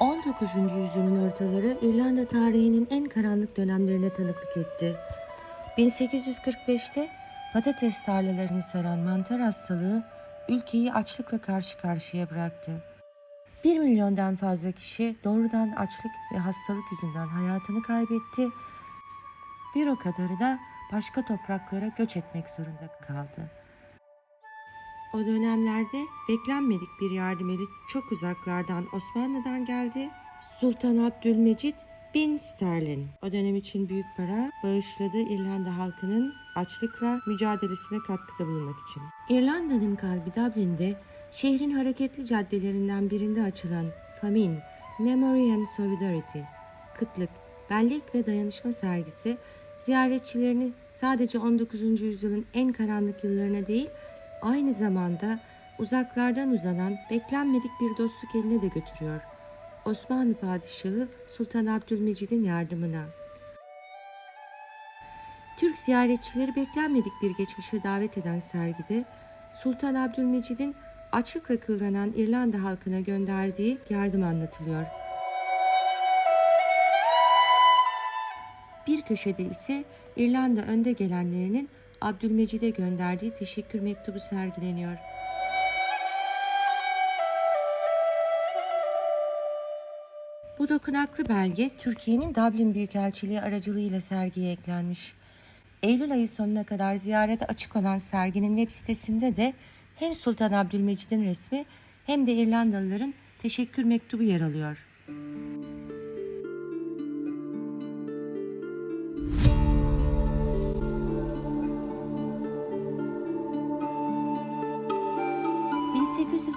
19. yüzyılın ortaları İrlanda tarihinin en karanlık dönemlerine tanıklık etti. 1845'te patates tarlalarını saran mantar hastalığı ülkeyi açlıkla karşı karşıya bıraktı. 1 milyondan fazla kişi doğrudan açlık ve hastalık yüzünden hayatını kaybetti. Bir o kadarı da başka topraklara göç etmek zorunda kaldı. O dönemlerde beklenmedik bir yardım eli çok uzaklardan Osmanlı'dan geldi. Sultan Abdülmecit bin sterlin. O dönem için büyük para bağışladı İrlanda halkının açlıkla mücadelesine katkıda bulunmak için. İrlanda'nın kalbi Dublin'de şehrin hareketli caddelerinden birinde açılan Famine, Memory and Solidarity, kıtlık, bellik ve dayanışma sergisi ziyaretçilerini sadece 19. yüzyılın en karanlık yıllarına değil, aynı zamanda uzaklardan uzanan beklenmedik bir dostluk eline de götürüyor. Osmanlı Padişahı Sultan Abdülmecid'in yardımına. Türk ziyaretçileri beklenmedik bir geçmişe davet eden sergide Sultan Abdülmecid'in açlıkla kıvranan İrlanda halkına gönderdiği yardım anlatılıyor. Bir köşede ise İrlanda önde gelenlerinin Abdülmecid'e gönderdiği teşekkür mektubu sergileniyor. Bu dokunaklı belge Türkiye'nin Dublin Büyükelçiliği aracılığıyla sergiye eklenmiş. Eylül ayı sonuna kadar ziyarete açık olan serginin web sitesinde de hem Sultan Abdülmecid'in resmi hem de İrlandalıların teşekkür mektubu yer alıyor.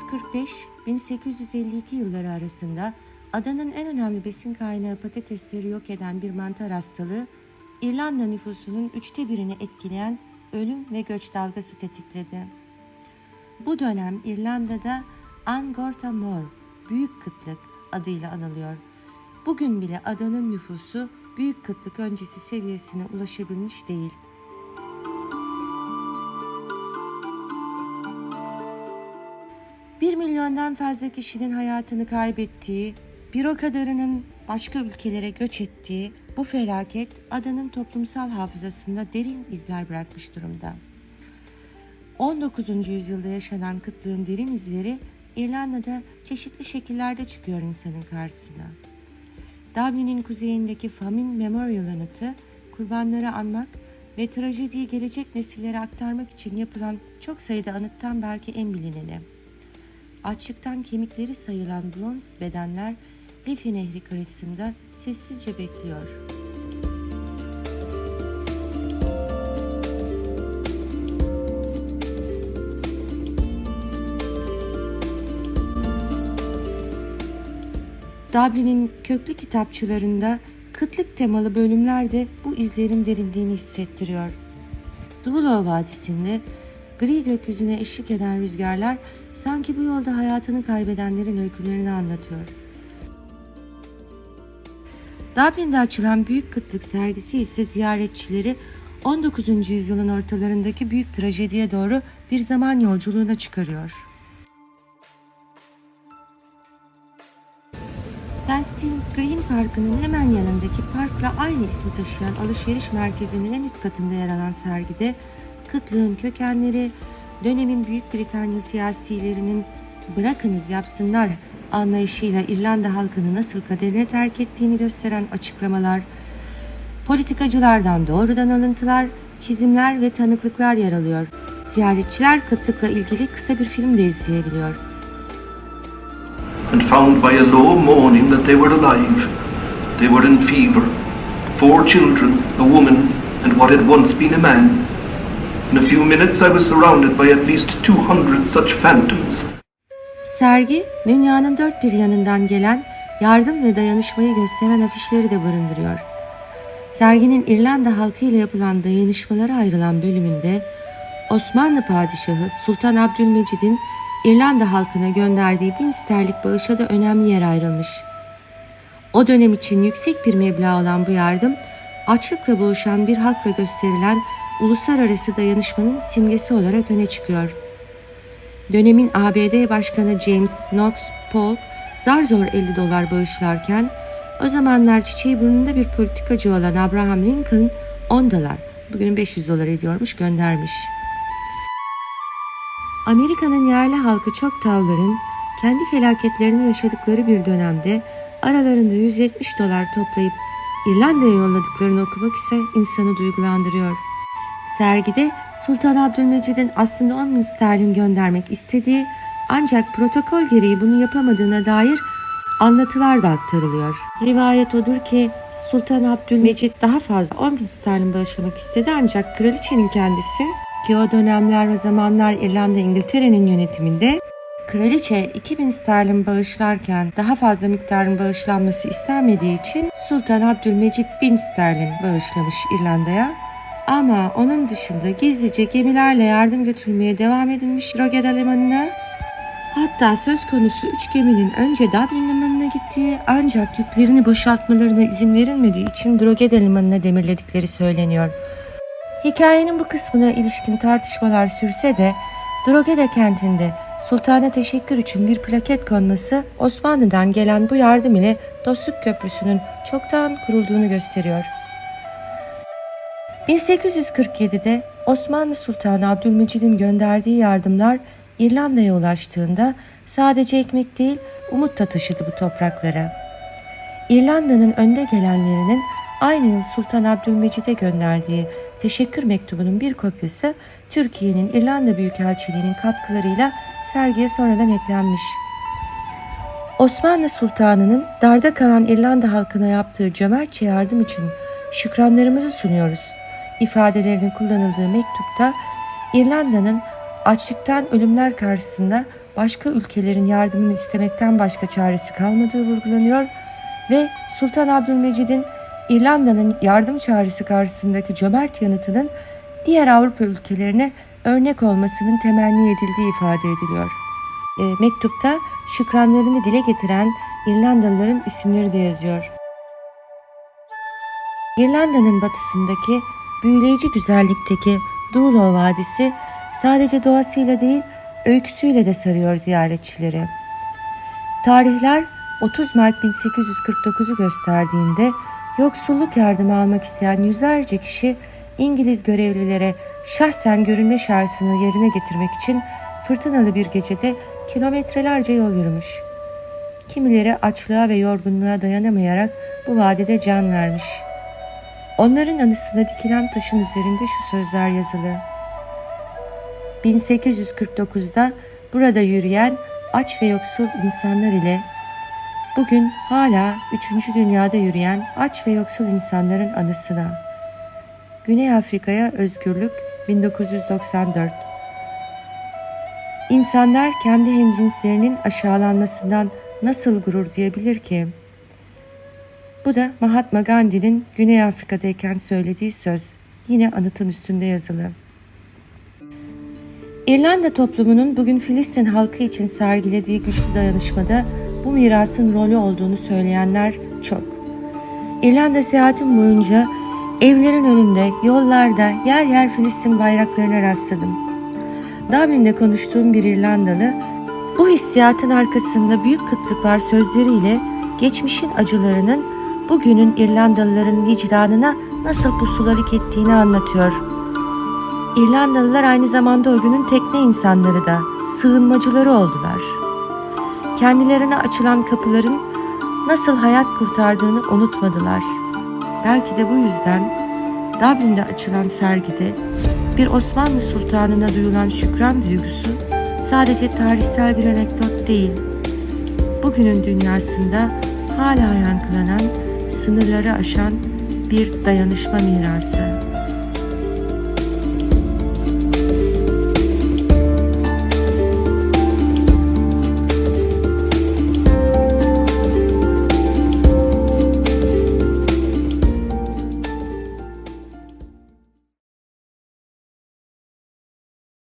...1845-1852 yılları arasında adanın en önemli besin kaynağı patatesleri yok eden bir mantar hastalığı... ...İrlanda nüfusunun üçte birini etkileyen ölüm ve göç dalgası tetikledi. Bu dönem İrlanda'da Angorta Mor, Büyük Kıtlık adıyla anılıyor. Bugün bile adanın nüfusu büyük kıtlık öncesi seviyesine ulaşabilmiş değil. Milyondan fazla kişinin hayatını kaybettiği, bir o kadarının başka ülkelere göç ettiği bu felaket adanın toplumsal hafızasında derin izler bırakmış durumda. 19. yüzyılda yaşanan kıtlığın derin izleri İrlanda'da çeşitli şekillerde çıkıyor insanın karşısına. Dublin'in kuzeyindeki Famine Memorial anıtı kurbanları anmak ve trajediyi gelecek nesillere aktarmak için yapılan çok sayıda anıttan belki en bilineni. Açlıktan kemikleri sayılan bronz bedenler Liffey Nehri kıyısında sessizce bekliyor. Dublin'in köklü kitapçılarında kıtlık temalı bölümler de bu izlerin derinliğini hissettiriyor. Dulo Vadisi'nde gri gökyüzüne eşlik eden rüzgarlar sanki bu yolda hayatını kaybedenlerin öykülerini anlatıyor. Dublin'de açılan Büyük Kıtlık sergisi ise ziyaretçileri 19. yüzyılın ortalarındaki büyük trajediye doğru bir zaman yolculuğuna çıkarıyor. St. Stephen's Green Parkı'nın hemen yanındaki parkla aynı ismi taşıyan alışveriş merkezinin en üst katında yer alan sergide kıtlığın kökenleri, dönemin Büyük Britanya siyasilerinin bırakınız yapsınlar anlayışıyla İrlanda halkını nasıl kaderine terk ettiğini gösteren açıklamalar, politikacılardan doğrudan alıntılar, çizimler ve tanıklıklar yer alıyor. Ziyaretçiler kıtlıkla ilgili kısa bir film de izleyebiliyor. and found by a low moaning that they were alive. They were in fever. Four children, a woman, and what had once been a man. In a few minutes I was surrounded by at least 200 such phantoms. Sergi, dünyanın dört bir yanından gelen yardım ve dayanışmayı gösteren afişleri de barındırıyor. Serginin İrlanda halkı ile yapılan dayanışmalara ayrılan bölümünde Osmanlı Padişahı Sultan Abdülmecid'in İrlanda halkına gönderdiği bin sterlik bağışa da önemli yer ayrılmış. O dönem için yüksek bir meblağ olan bu yardım, açlıkla boğuşan bir halkla gösterilen uluslararası dayanışmanın simgesi olarak öne çıkıyor. Dönemin ABD Başkanı James Knox Polk, zar zor 50 dolar bağışlarken o zamanlar çiçeği burnunda bir politikacı olan Abraham Lincoln 10 dolar, bugün 500 dolar ediyormuş göndermiş. Amerika'nın yerli halkı çok tavların kendi felaketlerini yaşadıkları bir dönemde aralarında 170 dolar toplayıp İrlanda'ya yolladıklarını okumak ise insanı duygulandırıyor. Sergide Sultan Abdülmecid'in aslında 10 bin sterlin göndermek istediği ancak protokol gereği bunu yapamadığına dair anlatılar da aktarılıyor. Rivayet odur ki Sultan Abdülmecid daha fazla 10 bin sterlin bağışlamak istedi ancak kraliçenin kendisi ki o dönemler o zamanlar İrlanda İngiltere'nin yönetiminde Kraliçe 2000 sterlin bağışlarken daha fazla miktarın bağışlanması istenmediği için Sultan Abdülmecid 1000 sterlin bağışlamış İrlanda'ya. Ama onun dışında gizlice gemilerle yardım götürmeye devam edilmiş Rogeda Limanı'na. Hatta söz konusu üç geminin önce Dublin Limanı'na gittiği ancak yüklerini boşaltmalarına izin verilmediği için Drogheda Limanı'na demirledikleri söyleniyor. Hikayenin bu kısmına ilişkin tartışmalar sürse de Drogheda kentinde sultana teşekkür için bir plaket konması Osmanlı'dan gelen bu yardım ile Dostluk Köprüsü'nün çoktan kurulduğunu gösteriyor. 1847'de Osmanlı Sultanı Abdülmecid'in gönderdiği yardımlar İrlanda'ya ulaştığında sadece ekmek değil umut da taşıdı bu topraklara. İrlanda'nın önde gelenlerinin aynı yıl Sultan Abdülmecid'e gönderdiği teşekkür mektubunun bir kopyası Türkiye'nin İrlanda Büyükelçiliği'nin katkılarıyla sergiye sonradan eklenmiş. Osmanlı Sultanı'nın darda kalan İrlanda halkına yaptığı cömertçe yardım için şükranlarımızı sunuyoruz ifadelerinin kullanıldığı mektupta İrlanda'nın açlıktan ölümler karşısında başka ülkelerin yardımını istemekten başka çaresi kalmadığı vurgulanıyor ve Sultan Abdülmecid'in İrlanda'nın yardım çağrısı karşısındaki cömert yanıtının diğer Avrupa ülkelerine örnek olmasının temenni edildiği ifade ediliyor. E, mektupta şükranlarını dile getiren İrlandalıların isimleri de yazıyor. İrlanda'nın batısındaki büyüleyici güzellikteki Doolo Vadisi sadece doğasıyla değil öyküsüyle de sarıyor ziyaretçileri. Tarihler 30 Mart 1849'u gösterdiğinde yoksulluk yardımı almak isteyen yüzlerce kişi İngiliz görevlilere şahsen görünme şartını yerine getirmek için fırtınalı bir gecede kilometrelerce yol yürümüş. Kimileri açlığa ve yorgunluğa dayanamayarak bu vadide can vermiş. Onların anısına dikilen taşın üzerinde şu sözler yazılı. 1849'da burada yürüyen aç ve yoksul insanlar ile bugün hala 3. dünyada yürüyen aç ve yoksul insanların anısına. Güney Afrika'ya özgürlük 1994 İnsanlar kendi hemcinslerinin aşağılanmasından nasıl gurur duyabilir ki? Bu da Mahatma Gandhi'nin Güney Afrika'dayken söylediği söz. Yine anıtın üstünde yazılı. İrlanda toplumunun bugün Filistin halkı için sergilediği güçlü dayanışmada bu mirasın rolü olduğunu söyleyenler çok. İrlanda seyahatim boyunca evlerin önünde, yollarda yer yer Filistin bayraklarına rastladım. Dublin'de konuştuğum bir İrlandalı, bu hissiyatın arkasında büyük kıtlık var sözleriyle geçmişin acılarının bugünün İrlandalıların vicdanına nasıl pusulalık ettiğini anlatıyor. İrlandalılar aynı zamanda o günün tekne insanları da, sığınmacıları oldular. Kendilerine açılan kapıların nasıl hayat kurtardığını unutmadılar. Belki de bu yüzden Dublin'de açılan sergide bir Osmanlı sultanına duyulan şükran duygusu sadece tarihsel bir anekdot değil, bugünün dünyasında hala yankılanan, sınırları aşan bir dayanışma mirası.